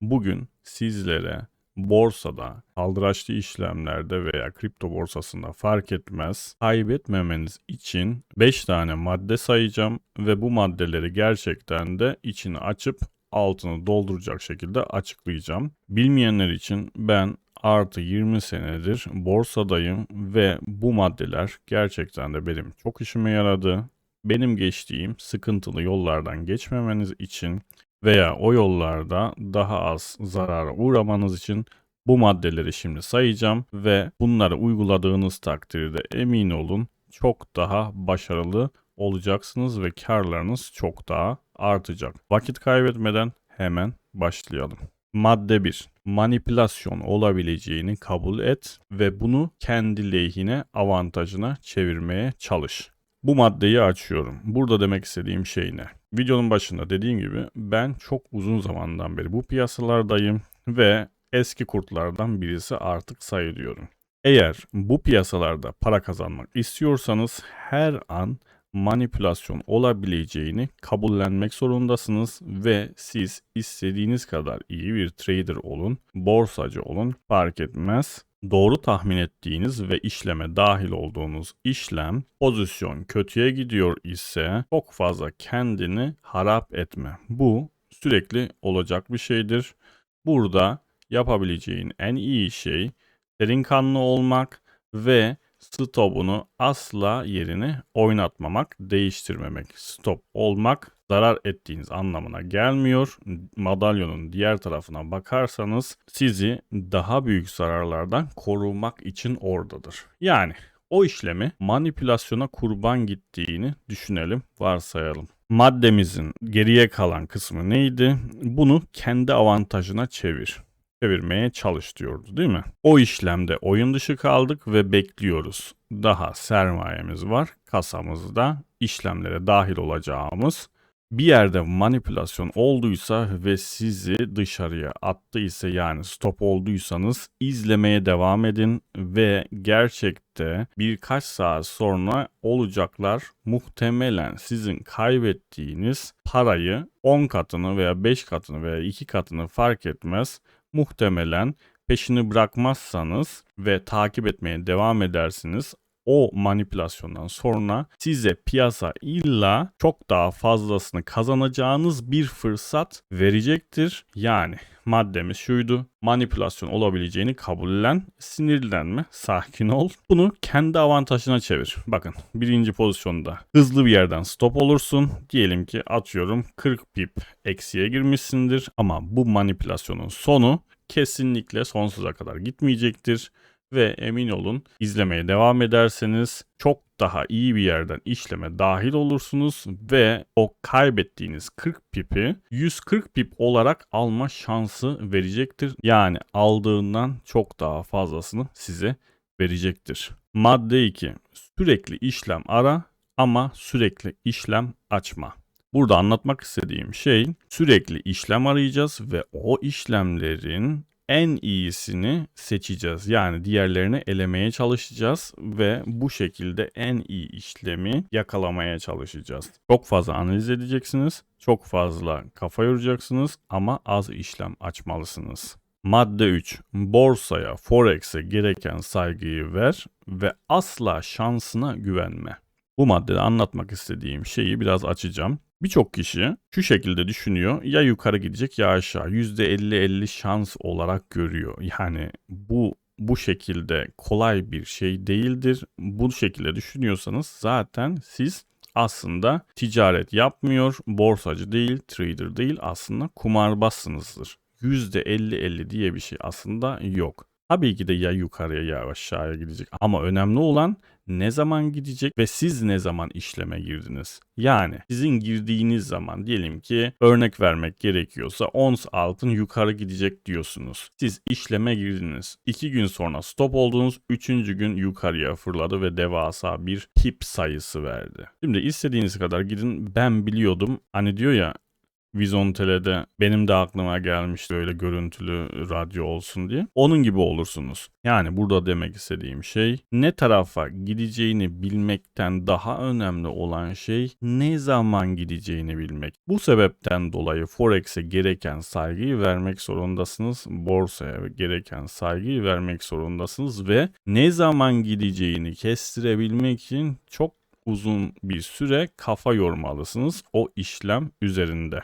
Bugün sizlere borsada, kaldıraçlı işlemlerde veya kripto borsasında fark etmez kaybetmemeniz için 5 tane madde sayacağım ve bu maddeleri gerçekten de içini açıp altını dolduracak şekilde açıklayacağım. Bilmeyenler için ben artı 20 senedir borsadayım ve bu maddeler gerçekten de benim çok işime yaradı. Benim geçtiğim sıkıntılı yollardan geçmemeniz için veya o yollarda daha az zarara uğramanız için bu maddeleri şimdi sayacağım ve bunları uyguladığınız takdirde emin olun çok daha başarılı olacaksınız ve karlarınız çok daha artacak. Vakit kaybetmeden hemen başlayalım. Madde 1. Manipülasyon olabileceğini kabul et ve bunu kendi lehine avantajına çevirmeye çalış. Bu maddeyi açıyorum. Burada demek istediğim şey ne? Videonun başında dediğim gibi ben çok uzun zamandan beri bu piyasalardayım ve eski kurtlardan birisi artık sayılıyorum. Eğer bu piyasalarda para kazanmak istiyorsanız her an manipülasyon olabileceğini kabullenmek zorundasınız ve siz istediğiniz kadar iyi bir trader olun, borsacı olun fark etmez. Doğru tahmin ettiğiniz ve işleme dahil olduğunuz işlem pozisyon kötüye gidiyor ise çok fazla kendini harap etme. Bu sürekli olacak bir şeydir. Burada yapabileceğin en iyi şey serin kanlı olmak ve stopunu asla yerini oynatmamak, değiştirmemek. Stop olmak zarar ettiğiniz anlamına gelmiyor. Madalyonun diğer tarafına bakarsanız sizi daha büyük zararlardan korumak için oradadır. Yani o işlemi manipülasyona kurban gittiğini düşünelim, varsayalım. Maddemizin geriye kalan kısmı neydi? Bunu kendi avantajına çevir çevirmeye çalış diyordu değil mi? O işlemde oyun dışı kaldık ve bekliyoruz. Daha sermayemiz var kasamızda işlemlere dahil olacağımız bir yerde manipülasyon olduysa ve sizi dışarıya attıysa yani stop olduysanız izlemeye devam edin ve gerçekte birkaç saat sonra olacaklar. Muhtemelen sizin kaybettiğiniz parayı 10 katını veya 5 katını veya 2 katını fark etmez. Muhtemelen peşini bırakmazsanız ve takip etmeye devam edersiniz o manipülasyondan sonra size piyasa illa çok daha fazlasını kazanacağınız bir fırsat verecektir. Yani maddemiz şuydu. Manipülasyon olabileceğini kabullen, sinirlenme, sakin ol. Bunu kendi avantajına çevir. Bakın birinci pozisyonda hızlı bir yerden stop olursun. Diyelim ki atıyorum 40 pip eksiye girmişsindir ama bu manipülasyonun sonu kesinlikle sonsuza kadar gitmeyecektir ve emin olun izlemeye devam ederseniz çok daha iyi bir yerden işleme dahil olursunuz ve o kaybettiğiniz 40 pipi 140 pip olarak alma şansı verecektir. Yani aldığından çok daha fazlasını size verecektir. Madde 2. Sürekli işlem ara ama sürekli işlem açma. Burada anlatmak istediğim şey sürekli işlem arayacağız ve o işlemlerin en iyisini seçeceğiz. Yani diğerlerini elemeye çalışacağız ve bu şekilde en iyi işlemi yakalamaya çalışacağız. Çok fazla analiz edeceksiniz, çok fazla kafa yoracaksınız ama az işlem açmalısınız. Madde 3. Borsaya, forex'e gereken saygıyı ver ve asla şansına güvenme. Bu maddede anlatmak istediğim şeyi biraz açacağım. Birçok kişi şu şekilde düşünüyor. Ya yukarı gidecek ya aşağı. %50-50 şans olarak görüyor. Yani bu bu şekilde kolay bir şey değildir. Bu şekilde düşünüyorsanız zaten siz aslında ticaret yapmıyor, borsacı değil, trader değil aslında kumarbazsınızdır. %50-50 diye bir şey aslında yok. Tabii ki de ya yukarıya ya aşağıya gidecek ama önemli olan ne zaman gidecek ve siz ne zaman işleme girdiniz? Yani sizin girdiğiniz zaman diyelim ki örnek vermek gerekiyorsa ons altın yukarı gidecek diyorsunuz. Siz işleme girdiniz. 2 gün sonra stop oldunuz. 3. gün yukarıya fırladı ve devasa bir pip sayısı verdi. Şimdi istediğiniz kadar gidin ben biliyordum. Hani diyor ya Vizontele'de benim de aklıma gelmişti öyle görüntülü radyo olsun diye. Onun gibi olursunuz. Yani burada demek istediğim şey ne tarafa gideceğini bilmekten daha önemli olan şey ne zaman gideceğini bilmek. Bu sebepten dolayı Forex'e gereken saygıyı vermek zorundasınız. Borsaya gereken saygıyı vermek zorundasınız ve ne zaman gideceğini kestirebilmek için çok uzun bir süre kafa yormalısınız o işlem üzerinde.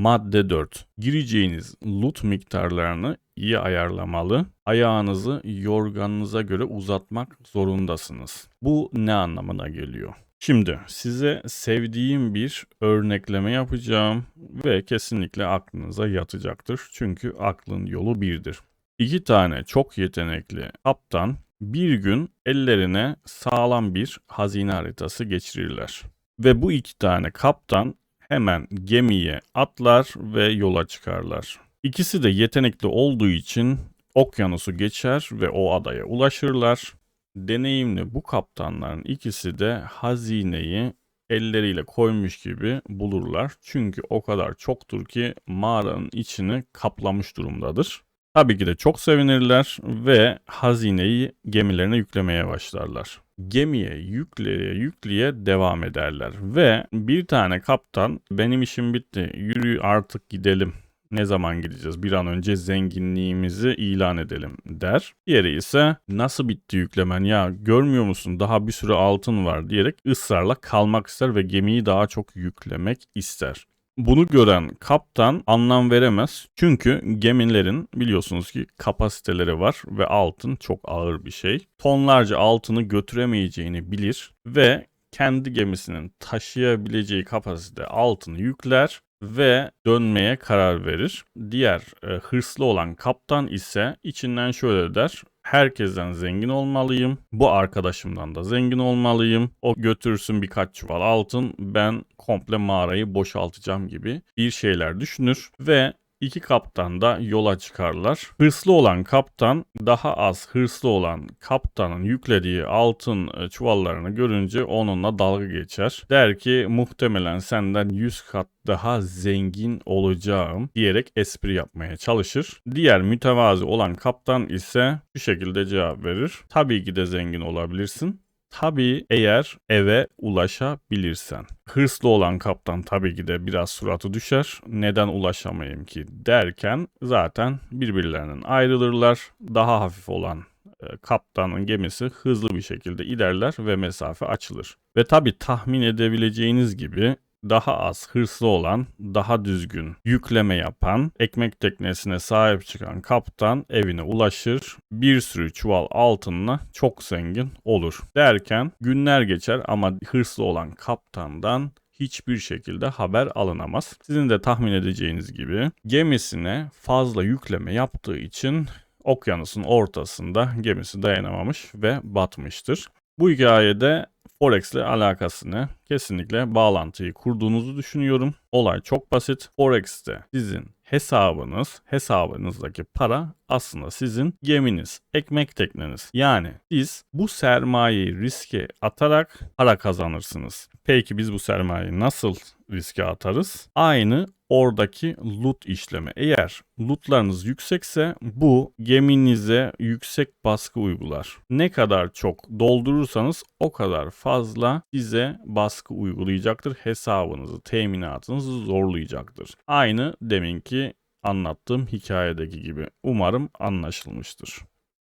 Madde 4. Gireceğiniz loot miktarlarını iyi ayarlamalı. Ayağınızı yorganınıza göre uzatmak zorundasınız. Bu ne anlamına geliyor? Şimdi size sevdiğim bir örnekleme yapacağım ve kesinlikle aklınıza yatacaktır. Çünkü aklın yolu birdir. İki tane çok yetenekli kaptan bir gün ellerine sağlam bir hazine haritası geçirirler. Ve bu iki tane kaptan hemen gemiye atlar ve yola çıkarlar. İkisi de yetenekli olduğu için okyanusu geçer ve o adaya ulaşırlar. Deneyimli bu kaptanların ikisi de hazineyi elleriyle koymuş gibi bulurlar. Çünkü o kadar çoktur ki mağaranın içini kaplamış durumdadır. Tabii ki de çok sevinirler ve hazineyi gemilerine yüklemeye başlarlar. Gemiye yükleye yükleye devam ederler ve bir tane kaptan benim işim bitti yürü artık gidelim ne zaman gideceğiz? Bir an önce zenginliğimizi ilan edelim der. Diğeri ise nasıl bitti yüklemen ya görmüyor musun daha bir sürü altın var diyerek ısrarla kalmak ister ve gemiyi daha çok yüklemek ister. Bunu gören kaptan anlam veremez. Çünkü gemilerin biliyorsunuz ki kapasiteleri var ve altın çok ağır bir şey. Tonlarca altını götüremeyeceğini bilir ve kendi gemisinin taşıyabileceği kapasite altını yükler ve dönmeye karar verir. Diğer e, hırslı olan kaptan ise içinden şöyle der. Herkesten zengin olmalıyım. Bu arkadaşımdan da zengin olmalıyım. O götürsün birkaç çuval altın. Ben komple mağarayı boşaltacağım gibi bir şeyler düşünür ve İki kaptan da yola çıkarlar. Hırslı olan kaptan daha az hırslı olan kaptanın yüklediği altın e, çuvallarını görünce onunla dalga geçer. Der ki muhtemelen senden 100 kat daha zengin olacağım diyerek espri yapmaya çalışır. Diğer mütevazi olan kaptan ise şu şekilde cevap verir. Tabii ki de zengin olabilirsin Tabii eğer eve ulaşabilirsen. Hırslı olan kaptan tabii ki de biraz suratı düşer. Neden ulaşamayayım ki derken zaten birbirlerinden ayrılırlar. Daha hafif olan e, kaptanın gemisi hızlı bir şekilde ilerler ve mesafe açılır. Ve tabii tahmin edebileceğiniz gibi daha az hırslı olan, daha düzgün yükleme yapan, ekmek teknesine sahip çıkan kaptan evine ulaşır, bir sürü çuval altınla çok zengin olur. Derken günler geçer ama hırslı olan kaptandan hiçbir şekilde haber alınamaz. Sizin de tahmin edeceğiniz gibi gemisine fazla yükleme yaptığı için okyanusun ortasında gemisi dayanamamış ve batmıştır. Bu hikayede Forex ile alakasını kesinlikle bağlantıyı kurduğunuzu düşünüyorum. Olay çok basit. Forex'te sizin hesabınız, hesabınızdaki para aslında sizin geminiz, ekmek tekneniz. Yani siz bu sermayeyi riske atarak para kazanırsınız. Peki biz bu sermayeyi nasıl riske atarız? Aynı oradaki loot işlemi. Eğer lootlarınız yüksekse bu geminize yüksek baskı uygular. Ne kadar çok doldurursanız o kadar fazla size baskı uygulayacaktır. Hesabınızı, teminatınızı zorlayacaktır. Aynı deminki anlattığım hikayedeki gibi. Umarım anlaşılmıştır.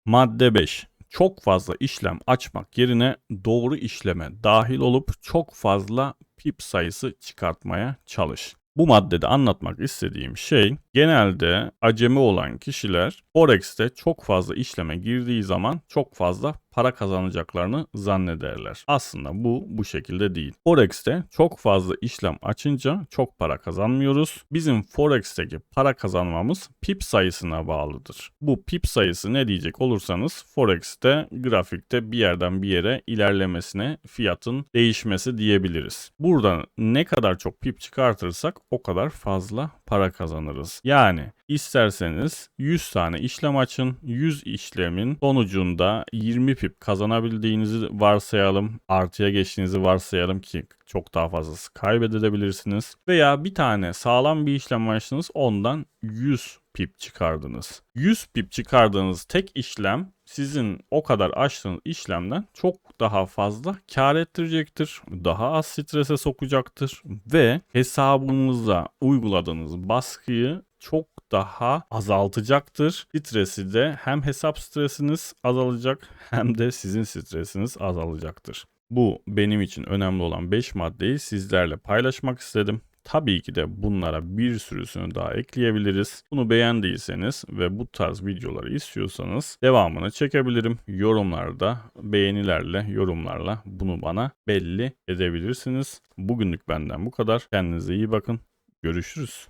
Madde 5 çok fazla işlem açmak yerine doğru işleme dahil olup çok fazla pip sayısı çıkartmaya çalış. Bu maddede anlatmak istediğim şey genelde acemi olan kişiler Forex'te çok fazla işleme girdiği zaman çok fazla para kazanacaklarını zannederler. Aslında bu bu şekilde değil. Forex'te çok fazla işlem açınca çok para kazanmıyoruz. Bizim Forex'teki para kazanmamız pip sayısına bağlıdır. Bu pip sayısı ne diyecek olursanız Forex'te grafikte bir yerden bir yere ilerlemesine fiyatın değişmesi diyebiliriz. Buradan ne kadar çok pip çıkartırsak o kadar fazla para kazanırız. Yani isterseniz 100 tane işlem açın. 100 işlemin sonucunda 20 pip kazanabildiğinizi varsayalım. Artıya geçtiğinizi varsayalım ki çok daha fazlası kaybedebilirsiniz. Veya bir tane sağlam bir işlem açtınız ondan 100 pip çıkardınız. 100 pip çıkardığınız tek işlem sizin o kadar açtığınız işlemden çok daha fazla kar ettirecektir. Daha az strese sokacaktır ve hesabınıza uyguladığınız baskıyı çok daha azaltacaktır. Stresi de hem hesap stresiniz azalacak hem de sizin stresiniz azalacaktır. Bu benim için önemli olan 5 maddeyi sizlerle paylaşmak istedim. Tabii ki de bunlara bir sürüsünü daha ekleyebiliriz. Bunu beğendiyseniz ve bu tarz videoları istiyorsanız devamını çekebilirim. Yorumlarda beğenilerle, yorumlarla bunu bana belli edebilirsiniz. Bugünlük benden bu kadar. Kendinize iyi bakın. Görüşürüz.